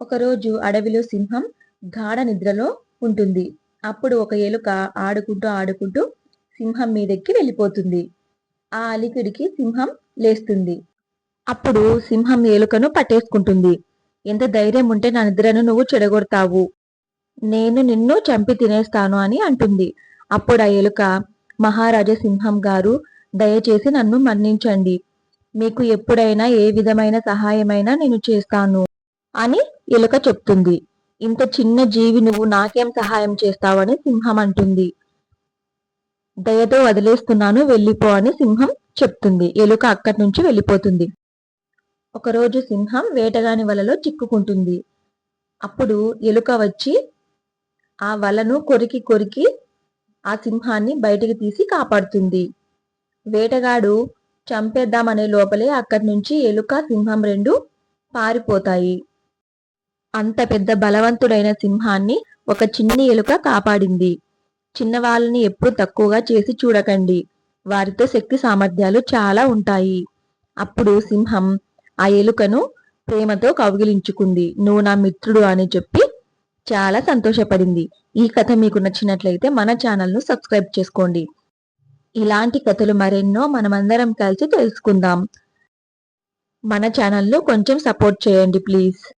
ఒకరోజు అడవిలో సింహం గాఢ నిద్రలో ఉంటుంది. అప్పుడు ఒక ఎలుక ఆడుకుంటూ ఆడుకుంటూ సింహం మీదెక్కి వెళ్ళిపోతుంది. ఆ అలికిడికి సింహం లేస్తుంది. అప్పుడు సింహం ఎలుకను పట్టేసుకుంటుంది. ఎంత ధైర్యం ఉంటే నా నిద్రను నువ్వు చెడగొడతావు. నేను నిన్ను చంపి తినేస్తాను అని అంటుంది. అప్పుడు ఆ ఎలుక మహారాజా సింహం గారు దయచేసి నన్ను మన్నించండి. మీకు ఎప్పుడైనా ఏ విధమైన సహాయమైనా నేను చేస్తాను. అని ఎలుక చెప్తుంది. ఇంత చిన్న జీవి నువ్వు నాకేం సహాయం చేస్తావని సింహం అంటుంది. దయతో వదిలేస్తున్నాను వెళ్ళిపో అని సింహం చెప్తుంది. ఎలుక అక్కడి నుంచి వెళ్ళిపోతుంది. ఒకరోజు సింహం వేటగాని వలలో చిక్కుకుంటుంది. అప్పుడు ఎలుక వచ్చి ఆ వలను కొరికి కొరికి ఆ సింహాన్ని బయటికి తీసి కాపాడుతుంది. వేటగాడు చంపేద్దామనే లోపలే అక్కడి నుంచి ఎలుక సింహం రెండు పారిపోతాయి. అంత పెద్ద బలవంతుడైన సింహాన్ని ఒక చిన్ని ఎలుక కాపాడింది. చిన్నవాళ్ళని ఎప్పుడు తక్కువగా చేసి చూడకండి. వారితో శక్తి సామర్థ్యాలు చాలా ఉంటాయి. అప్పుడు సింహం ఆ ఎలుకను ప్రేమతో కౌగిలించుకుంది. నువ్వు నా మిత్రుడు అని చెప్పి చాలా సంతోషపడింది. ఈ కథ మీకు నచ్చినట్లయితే మన ఛానల్ను సబ్స్క్రైబ్ చేసుకోండి. ఇలాంటి కథలు మరెన్నో మనమందరం కలిసి తెలుసుకుందాం. మన ఛానల్ను కొంచెం సపోర్ట్ చేయండి ప్లీజ్.